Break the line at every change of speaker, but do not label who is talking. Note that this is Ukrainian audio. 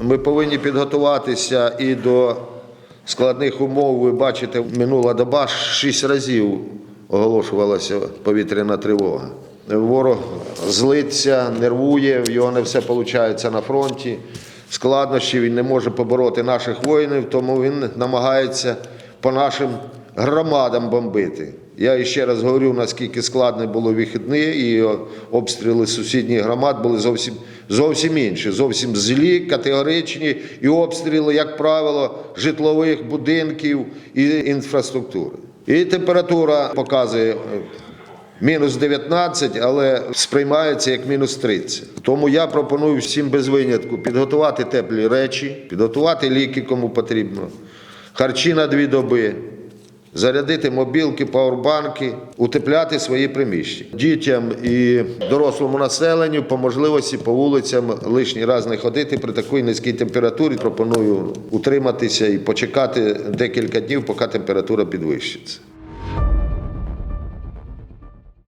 Ми повинні підготуватися і до складних умов. Ви бачите, минула доба шість разів оголошувалася повітряна тривога. Ворог злиться, нервує, в його не все виходить на фронті. Складнощі він не може побороти наших воїнів, тому він намагається по нашим громадам бомбити. Я ще раз говорю, наскільки складно було вихідні, і обстріли сусідніх громад були зовсім, зовсім інші, зовсім злі, категоричні, і обстріли, як правило, житлових будинків і інфраструктури. І температура показує е, мінус 19, але сприймається як мінус 30. Тому я пропоную всім без винятку підготувати теплі речі, підготувати ліки, кому потрібно, харчі на дві доби. Зарядити мобілки, пауербанки, утепляти свої приміщення. Дітям і дорослому населенню по можливості по вулицям лишній раз не ходити при такій низькій температурі. Пропоную утриматися і почекати декілька днів, поки температура підвищиться.